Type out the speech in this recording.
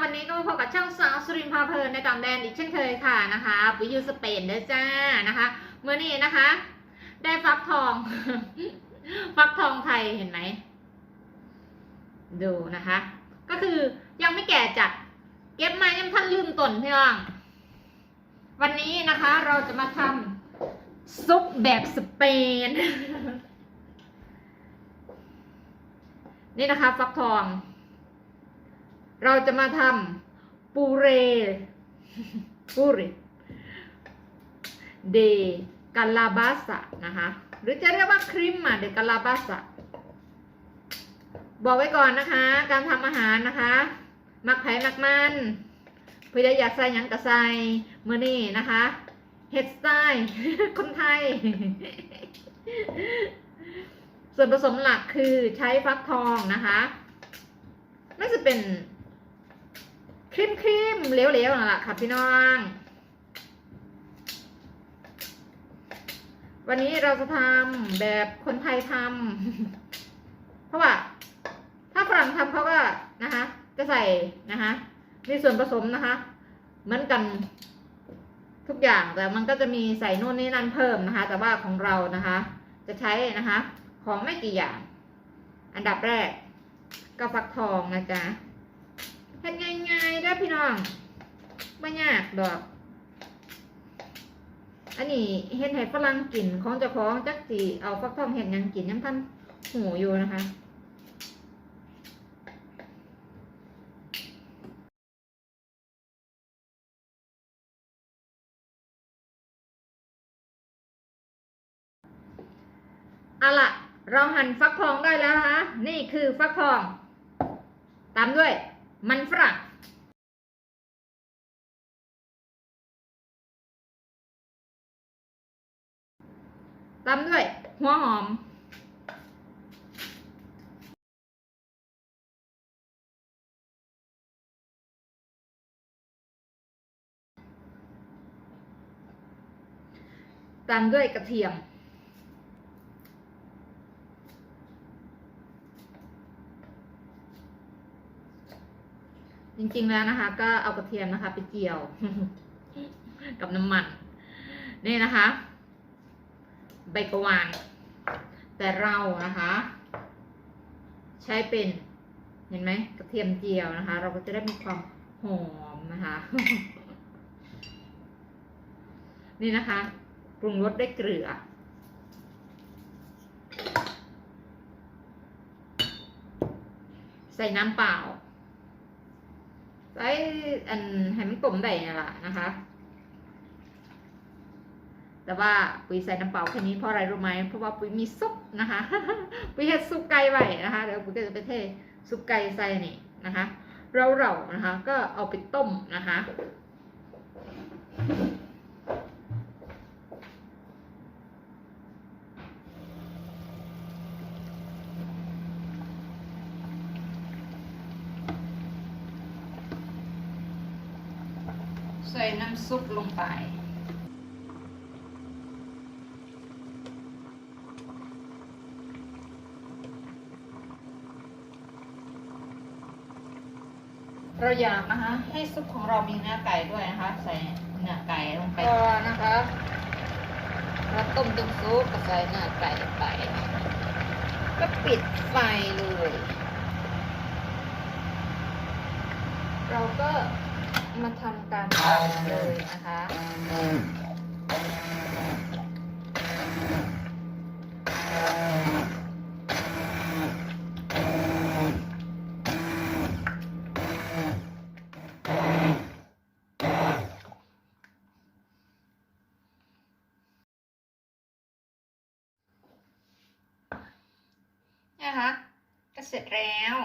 วันนี้ก็มาพบกับช่องสาวสุรินทร์พาเพลินในต่างแดนอีกเช่นเคยค่ะนะคะไปอยู่สเปนเด้อจ้านะคะเมื่อนี้นะคะ ได้ฟักทอง ฟักทองไทยเห็นไหมดูนะคะ ก็คือยังไม่แก่จัดเก็บมายังท่านลืมต้นพี่น้องวันนี้นะคะเราจะมาทำซุปแบบสเปน นี่นะคะ ฟักทอง เราจะมาทำปูเรปูเรเดกาลาบาสะนะคะ หรือจะเรียกว่าครีมมาเดกาลาบาสะบอกไว้ก่อนนะคะ การทำอาหารนะคะมักไผ่มักมันเพื่ออยากใส่หยังกระใส่เมื่อนี่นะคะเฮ็ดสไตล์คนไทย ส่วนผสมหลักคือใช้ฟักทองนะคะน่าจะเป็น ครีมครีมๆเหลวๆนั่นแหละค่ะพี่น้อง วันนี้เราจะทำแบบคนไทยทำเพราะว่า ถ้าฝรั่งทำเขาก็นะคะ จะใส่นะคะ มีส่วนผสมนะคะ เหมือนกันทุกอย่างแต่มันก็จะมีใส่นู่นนี่นั่นเพิ่มนะคะ แต่ว่าของเรานะคะ จะใช้นะคะ ของไม่กี่อย่าง อันดับแรกก็ฟักทองนะจ๊ะ เฮ็ดง่ายๆเด้พี่น้องไม่ยากดอก อันนี้เฮ็ดให้ฝรั่งกินของเจ้าของจักสิเอาฟักทองเฮ็ดยังกินยังท่านหูอยู่นะคะเอาละเราหั่นฟักทองได้แล้วนะคะนี่คือฟักทองตามด้วย มันฝรั่งตามด้วยหัวหอม ตามด้วยกระเทียม จริงๆแล้วนะคะ ก็เอากระเทียมนะคะ ไปเจียว กับน้ำมัน นี่นะคะ ใบกระวานแต่เรานะคะ ใช้เป็น เห็นไหมกระเทียมเจียวนะคะ เราก็จะได้มีความหอมนะคะ นี่นะคะปรุงรสด้วยเกลือใส่น้ำเปล่า ไออันให้มันกลมได้นี่แหละนะคะ แต่ว่าปุ๋ยใส่น้ำเปล่าแค่นี้เพราะอะไรรู้ไหมเพราะว่าปุ๋ยมีซุปนะคะ ปุ๋ยเฮ็ดซุปไก่ไว้นะคะเดี๋ยวปุ๋ยก็จะไปเทซุปไก่ใส่นี่นะคะ เราเราๆนะคะ ก็เอาไปต้มนะคะ ใส่น้ำซุปลงไปเราอยากนะคะ ให้ซุปของเรามีเนื้อไก่ด้วยนะคะ ใส่เนื้อไก่ลงไปก็นะคะเราต้มจนซุปก็ใส่เนื้อไก่ไปก็ปิดไฟเลย เราก็ มาทำการผัดเลยนะคะนะคะก็เสร็จแล้ว